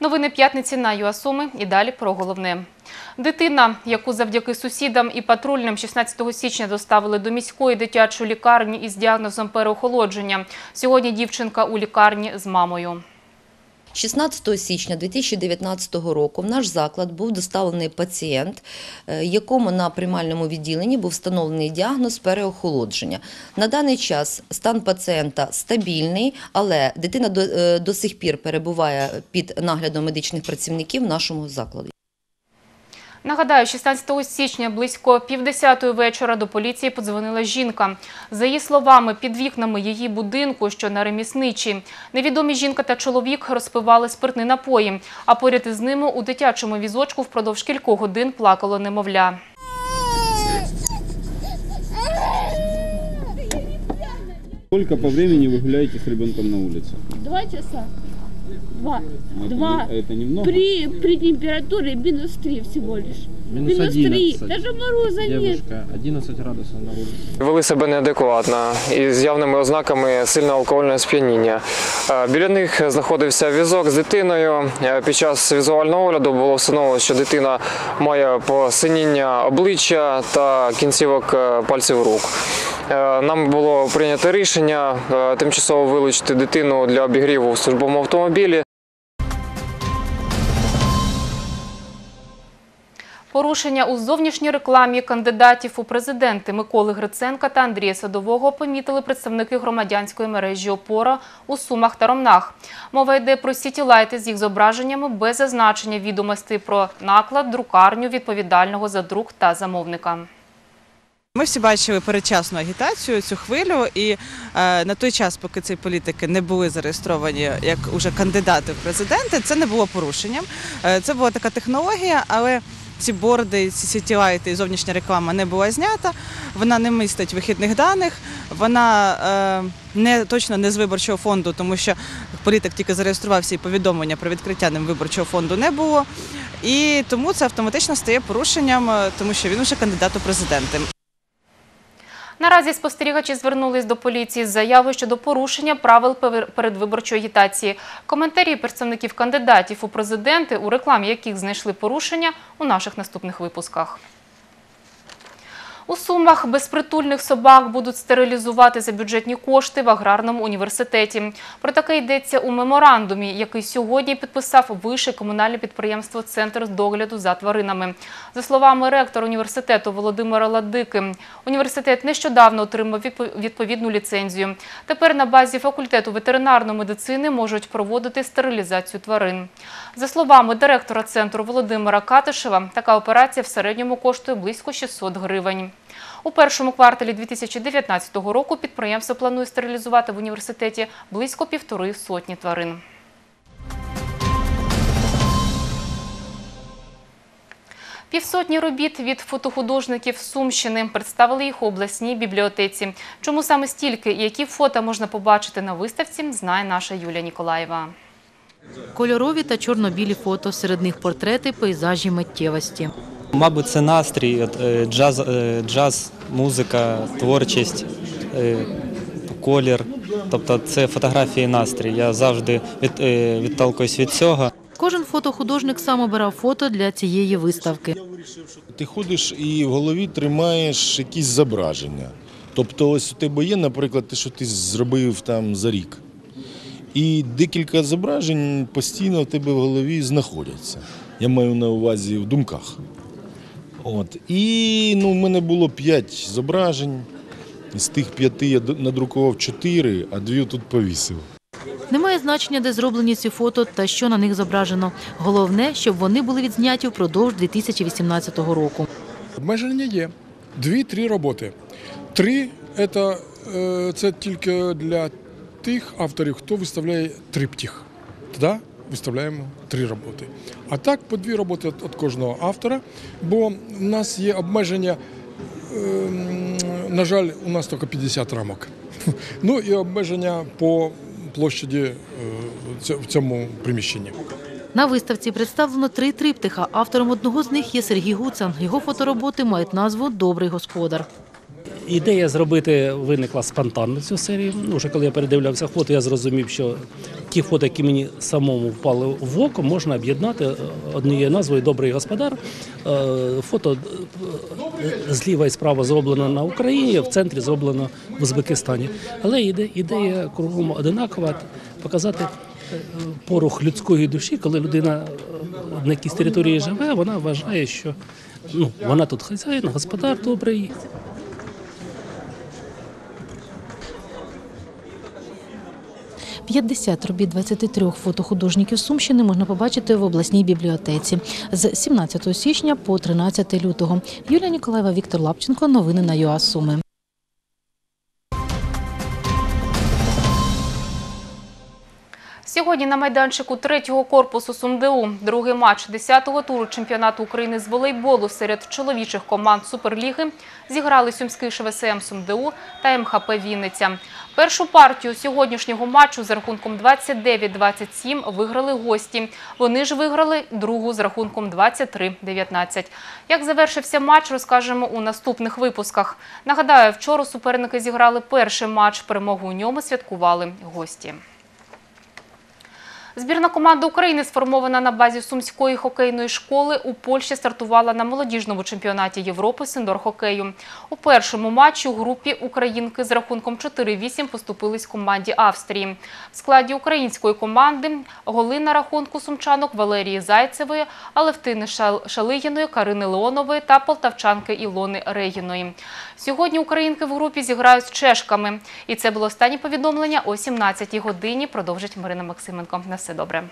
Новини п'ятниці на ЮАСуми і далі про головне. Дитина, яку завдяки сусідам і патрульним 16 січня доставили до міської дитячої лікарні із діагнозом переохолодження. Сьогодні дівчинка у лікарні з мамою. 16 січня 2019 року в наш заклад був доставлений пацієнт, е, якому на приймальному відділенні був встановлений діагноз переохолодження. На даний час стан пацієнта стабільний, але дитина до, е, до сих пір перебуває під наглядом медичних працівників в нашому закладі. Нагадаю, 16 січня близько півдесятої вечора до поліції подзвонила жінка. За її словами, під вікнами її будинку, що на ремісничі, невідомі жінка та чоловік розпивали спиртні напої, а поряд із ними у дитячому візочку впродовж кількох годин плакало немовля. Сколько по времени вы гуляете с ребенком на улице? Два часа. Два. Это Два. не- это немного? При, при температуре минус три всего лишь. Минус три. 11. Даже мороза нет. Девушка, 11 градусов на улице. Вели себе неадекватно і з явними ознаками сильного алкогольного сп'яніння. Е, Біля них знаходився візок з дитиною. Е, Під час візуального огляду було встановлено, що дитина має посиніння обличчя та кінцівок е, пальців рук. Е, Нам було прийнято рішення е, тимчасово вилучити дитину для обігріву в службовому автомобілі. Порушення у зовнішній рекламі кандидатів у президенти Миколи Гриценка та Андрія Садового помітили представники громадянської мережі «Опора» у Сумах та Ромнах. Мова йде про сітілайти з їх зображеннями без зазначення відомостей про наклад, друкарню відповідального за друк та замовника. Ми всі бачили передчасну агітацію, цю хвилю, і е, на той час, поки ці політики не були зареєстровані як уже кандидати в президенти, це не було порушенням. Е, це була така технологія, але ці борди, ці сітілайти і зовнішня реклама не була знята. Вона не містить вихідних даних, вона е, не точно не з виборчого фонду, тому що політик тільки зареєструвався і повідомлення про відкриття ним виборчого фонду не було. І тому це автоматично стає порушенням, е, тому що він уже кандидат у президенти. Наразі спостерігачі звернулись до поліції з заявою щодо порушення правил передвиборчої агітації. Коментарі представників кандидатів у президенти, у рекламі яких знайшли порушення, у наших наступних випусках. У Сумах безпритульних собак будуть стерилізувати за бюджетні кошти в аграрному університеті. Про таке йдеться у меморандумі, який сьогодні підписав вище комунальне підприємство Центр догляду за тваринами. За словами ректора університету Володимира Ладики, університет нещодавно отримав відпо- відповідну ліцензію. Тепер на базі факультету ветеринарної медицини можуть проводити стерилізацію тварин. За словами директора центру Володимира Катишева, така операція в середньому коштує близько 600 гривень. У першому кварталі 2019 року підприємство планує стерилізувати в університеті близько півтори сотні тварин. Півсотні робіт від фотохудожників Сумщини представили їх у обласній бібліотеці. Чому саме стільки і які фото можна побачити на виставці, знає наша Юлія Ніколаєва. Кольорові та чорно-білі фото, серед них портрети, пейзажі, миттєвості. Мабуть, це настрій, е, джаз, е, джаз, музика, творчість, е, колір. Тобто це фотографії настрій. Я завжди від, відталкуюсь від цього. Кожен фотохудожник сам обирав фото для цієї виставки. Ти ходиш і в голові тримаєш якісь зображення. Тобто, ось у тебе є, наприклад, те, що ти зробив там за рік. І декілька зображень постійно в тебе в голові знаходяться. Я маю на увазі в думках. От. І ну, в мене було п'ять зображень. З тих п'яти я надрукував чотири, а дві тут повісив. Немає значення, де зроблені ці фото та що на них зображено. Головне, щоб вони були відзняті впродовж 2018 року. Обмеження є. Дві-три роботи. Три це, е, це тільки для тих авторів, хто виставляє триптіх. Тоді виставляємо три роботи. А так по дві роботи від кожного автора, бо в нас є обмеження. ем, На жаль, у нас тільки 50 рамок. Ну і обмеження по площаді е, в цьому приміщенні. На виставці представлено три триптиха. Автором одного з них є Сергій Гуцан. Його фотороботи мають назву Добрий господар. Ідея зробити виникла спонтанно цю серію. Ну, вже коли я передивлявся фото, я зрозумів, що ті фото, які мені самому впали в око, можна об'єднати однією назвою Добрий господар. Е, Фото е, зліва і справа зроблено на Україні, в центрі зроблено в Узбекистані. Але ідея кругом одинакова показати е, порух людської душі, коли людина на якійсь території живе, вона вважає, що ну, вона тут хазяїн, господар добрий. – 50 робіт 23 фотохудожників Сумщини можна побачити в обласній бібліотеці з 17 січня по 13 лютого. Юлія Ніколаєва, Віктор Лапченко. Новини на ЮА Суми. Сьогодні на майданчику третього корпусу СумДУ другий матч 10-го туру чемпіонату України з волейболу серед чоловічих команд Суперліги зіграли Сумський ШВСМ СумДУ та МХП Вінниця. Першу партію сьогоднішнього матчу з рахунком 29-27 виграли гості. Вони ж виграли другу з рахунком 23-19. Як завершився матч, розкажемо у наступних випусках. Нагадаю, вчора суперники зіграли перший матч. Перемогу у ньому святкували гості. Збірна команда України, сформована на базі Сумської хокейної школи, у Польщі стартувала на молодіжному чемпіонаті Європи з індор-хокею. У першому матчі у групі українки з рахунком 4-8 поступились команді Австрії. В складі української команди голи на рахунку сумчанок Валерії Зайцевої, Алевтини Шалигіної, Карини Леонової та полтавчанки Ілони Регіної. Сьогодні українки в групі зіграють з чешками. І це було останнє повідомлення о 17-й годині. Продовжить Марина Максименко. На все добре.